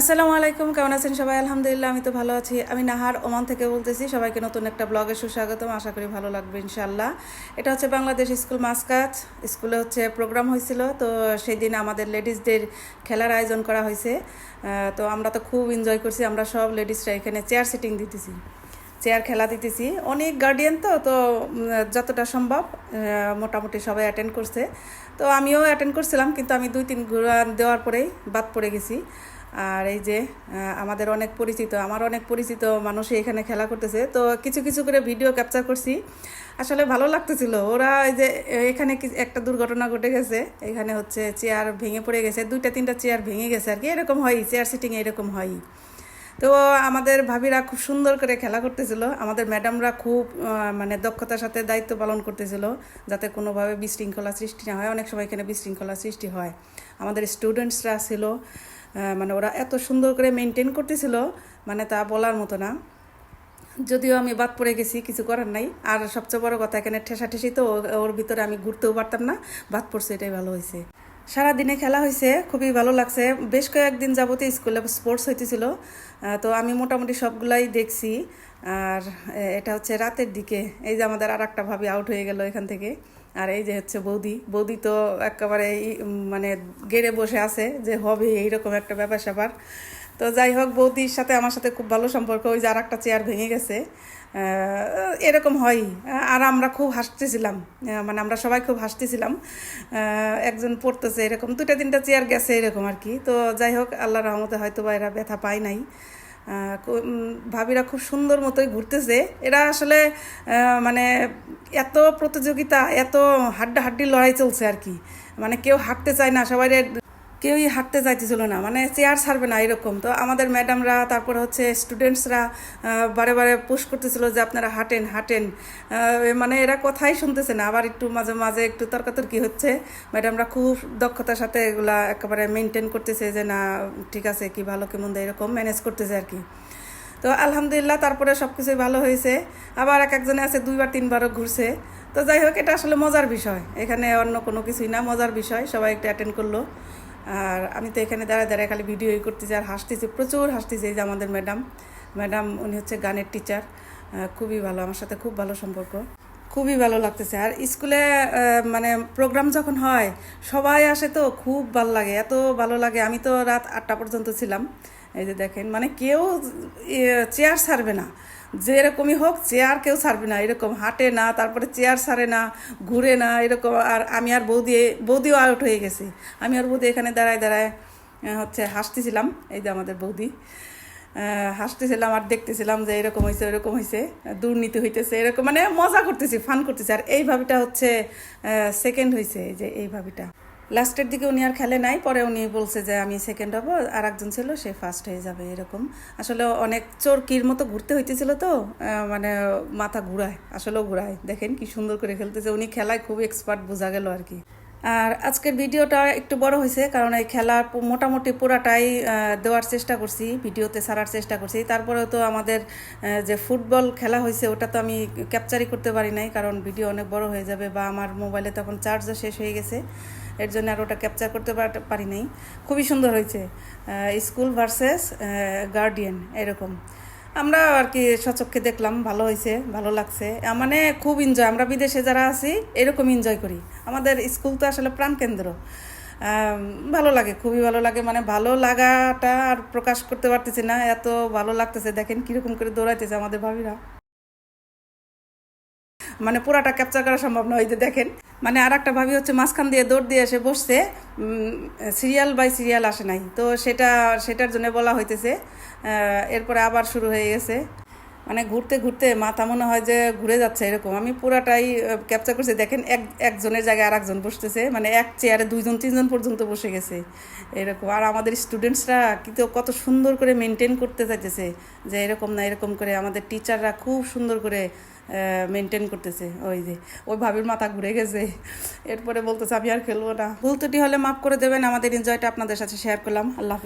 আসসালামু আলাইকুম, কেমন আছেন সবাই? আলহামদুলিল্লাহ, আমি তো ভালো আছি। আমি নাহার ওমান থেকে বলতেছি, সবাইকে নতুন একটা ব্লগে সুস্বাগতম, আশা করি ভালো লাগবে ইনশাল্লাহ এটা হচ্ছে বাংলাদেশ স্কুল মাসকাজ স্কুলে হচ্ছে প্রোগ্রাম হয়েছিল, তো সেই দিন আমাদের লেডিসদের খেলার আয়োজন করা হয়েছে। তো আমরা তো খুব এনজয় করছি, আমরা সব লেডিসরা এখানে চেয়ার সিটিং দিতেছি চেয়ার খেলা দিতেছি। অনেক গার্ডিয়ান তো তো যতটা সম্ভব মোটামুটি সবাই অ্যাটেন্ড করছে। তো আমিও অ্যাটেন্ড করছিলাম, কিন্তু আমি দুই তিন ঘোরা দেওয়ার পরেই বাদ পড়ে গেছি। আর এই যে আমাদের অনেক পরিচিত, আমার অনেক পরিচিত মানুষই এখানে খেলা করতেছে। তো কিছু কিছু করে ভিডিও ক্যাপচার করছি। আসলে ভালো লাগতেছিল। ওরা এই যে, এখানে একটা দুর্ঘটনা ঘটে গেছে। এখানে হচ্ছে চেয়ার ভেঙে পড়ে গেছে। দুইটা, তিনটা চেয়ার ভেঙে গেছে আর কি। এরকম হয় চেয়ার সিটিং এরকম হয়। তো আমাদের ভাবিরা খুব সুন্দর করে খেলা করতেছিল। আমাদের ম্যাডামরা খুব মানে দক্ষতার সাথে দায়িত্ব পালন করতেছিল, যাতে কোনোভাবে বিশৃঙ্খলা সৃষ্টি না হয়। অনেক সময় এখানে বিশৃঙ্খলা সৃষ্টি হয়। আমাদের স্টুডেন্টসরা ছিল। মানে ওরা এত সুন্দর করে মেনটেন করতেছিল মানে তা বলার মতো না। যদিও আমি বাদ পড়ে গেছি, কিছু করার নাই। আর সবচেয়ে বড় কথা, এখানে ঠেসা ঠেসি তো ওর ভিতরে আমি ঘুরতেও পারতাম না, বাদ পড়ছে, এটাই ভালো হয়েছে। সারাদিনে খেলা হয়েছে, খুবই ভালো লাগছে। বেশ কয়েকদিন যাবতে স্কুলে স্পোর্টস হইতেছিল তো আমি মোটামুটি সবগুলাই দেখছি। আর এটা হচ্ছে রাতের দিকে, এই যে আমাদের আর একটা ভাবি আউট হয়ে গেল এখান থেকে। আর এই যে হচ্ছে বৌদি বৌদি তো একেবারে মানে গেড়ে বসে আছে যে হবে এইরকম একটা ব্যাপার স্যাপার। তো যাই হোক, বৌদির সাথে আমার সাথে খুব ভালো সম্পর্ক, ওই যে আর একটা চেয়ার ভেঙে গেছে। এরকম হয়। আর আমরা খুব হাসতেছিলাম। মানে আমরা সবাই খুব হাসতেছিলাম। একজন পড়তেছে এরকম দুটা তিনটা চেয়ার গেছে এরকম আর কি। তো যাই হোক আল্লাহ রহমতে হয়তো বা এরা ব্যথা পায় নাই। ভাবিরা খুব সুন্দর মতোই ঘুরতেছে। এরা আসলে মানে এত প্রতিযোগিতা, এত হাড্ডা হাড্ডি লড়াই চলছে আর কি। মানে কেউ হাঁটতে চায় না, সবাই কেউই হাঁটতে চাইতেছিল না মানে চেয়ার ছাড়বে না এরকম। তো আমাদের ম্যাডামরা তারপর হচ্ছে স্টুডেন্টসরা বারে বারে পুশ করতেছিল যে আপনারা হাঁটেন হাঁটেন। মানে এরা কথাই শুনতেছে না। আবার একটু মাঝে মাঝে একটু তর্কাতর্কি হচ্ছে। ম্যাডামরা খুব দক্ষতার সাথে এগুলা একেবারে মেনটেন করতেছে যে, না, ঠিক আছে, কি ভালো, কি মন্দ, এরকম ম্যানেজ করতেছে আর কি। তো আলহামদুলিল্লাহ, তারপরে সব কিছুই ভালো হয়েছে। আবার এক একজনে আছে, দুইবার, তিনবারও ঘুরছে। তো যাই হোক, এটা আসলে মজার বিষয়। এখানে অন্য কোনো কিছুই না, মজার বিষয়। সবাই একটু অ্যাটেন্ড করল। আর আমি তো এখানে দাঁড়ায় দাঁড়ায় খালি ভিডিওই করতেছি আর হাসতেছি, প্রচুর হাসতেছি এই যে আমাদের ম্যাডাম। ম্যাডাম, উনি হচ্ছে গানের টিচার খুবই ভালো, আমার সাথে খুব ভালো সম্পর্ক। খুবই ভালো লাগতেছে। আর স্কুলে মানে প্রোগ্রাম যখন হয়, সবাই আসে তো, খুব ভালো লাগে, এত ভালো লাগে। আমি তো রাত আটটা পর্যন্ত ছিলাম। এই যে দেখেন মানে কেউ চেয়ার ছাড়বে না। যেরকমই হোক চেয়ার কেউ ছাড়বে না। এরকম হাঁটে না, তারপরে চেয়ার ছাড়ে না, ঘুরে না, এরকম আর আমি আর বৌদি, বৌদিও আউট হয়ে গেছি। আমি আর বৌদি এখানে দাঁড়ায় দাঁড়ায় হচ্ছে হাসতেছিলাম। এই যে আমাদের বৌদি হাসতেছিলাম আর দেখতেছিলাম যে এরকম হয়েছে এরকম হয়েছে দুর্নীতি হইতেছে, এরকম মানে মজা করতেছি ফান করতেছি। আর এই ভাবিটা হচ্ছে সেকেন্ড হয়েছে এই যে এই ভাবিটা। লাস্টের দিকে উনি আর খেলে নাই, পরে উনি বলছে যে আমি সেকেন্ড হব আর একজন ছিল, সে ফার্স্ট হয়ে যাবে, এরকম। আসলে অনেক চোরকির মতো ঘুরতে হইতেছিল তো মানে মাথা ঘুরায়, আসলেও ঘুরায়। দেখেন কি সুন্দর করে খেলতেছে, উনি খেলায় খুব এক্সপার্ট বোঝা গেল আর কি। আর আজকের ভিডিওটা একটু বড় হয়েছে, কারণ এই খেলার পু- মোটামুটি পুরাটাই দেওয়ার চেষ্টা করছি, ভিডিওতে সারার চেষ্টা করছি। তারপরেও তো আমাদের যে ফুটবল খেলা হয়েছে, ওটা তো আমি ক্যাপচারই করতে পারি নাই, কারণ ভিডিও অনেক বড় হয়ে যাবে বা আমার মোবাইলে তখন চার্জও শেষ হয়ে গেছে। এর জন্য আর ওটা ক্যাপচার করতে পার- নাই। খুবই সুন্দর হয়েছে। স্কুল ভার্সেস গার্ডিয়ান এরকম। আমরা আর কি সচক্ষে দেখলাম, ভালো হয়েছে, ভালো লাগছে। মানে খুব এনজয় আমরা বিদেশে যারা আছি, এরকম এনজয় করি। আমাদের স্কুল তো আসলে প্রাণকেন্দ্র ভালো লাগে, খুবই ভালো লাগে। মানে ভালো লাগাটা আর প্রকাশ করতে পারতেছি না। এত ভালো লাগতেছে, দেখেন কীরকম করে দৌড়াইতেছে আমাদের ভাবিরা। মানে পুরাটা ক্যাপচার করা সম্ভব নয় যে দেখেন। মানে আর একটা ভাবি হচ্ছে মাঝখান দিয়ে দৌড় দিয়ে এসে বসছে সিরিয়াল বাই সিরিয়াল আসে নাই। তো সেটা, সেটার জন্য বলা হইতেছে এরপরে আবার শুরু হয়ে গেছে। মানে ঘুরতে ঘুরতে মাথা মনে হয় যে ঘুরে যাচ্ছে এরকম। আমি পুরাটাই ক্যাপচার করছি। দেখেন এক, একজনের জায়গায় আর একজন বসতেছে। মানে এক চেয়ারে দুইজন, তিনজন পর্যন্ত বসে গেছে। এরকম। আর আমাদের স্টুডেন্টসরা কিন্তু কত সুন্দর করে মেনটেন করতে চাইতেছে যে এরকম না এরকম করে আমাদের টিচাররা খুব সুন্দর করে মেনটেন করতেছে। ওই যে, ওই ভাবির মাথা ঘুরে গেছে। এরপরে বলতেছে, আমি আর খেলব না। ভুল ত্রুটি হলে মাফ করে দেবেন। আমাদের এনজয়টা আপনাদের সাথে শেয়ার করলাম। আল্লাহ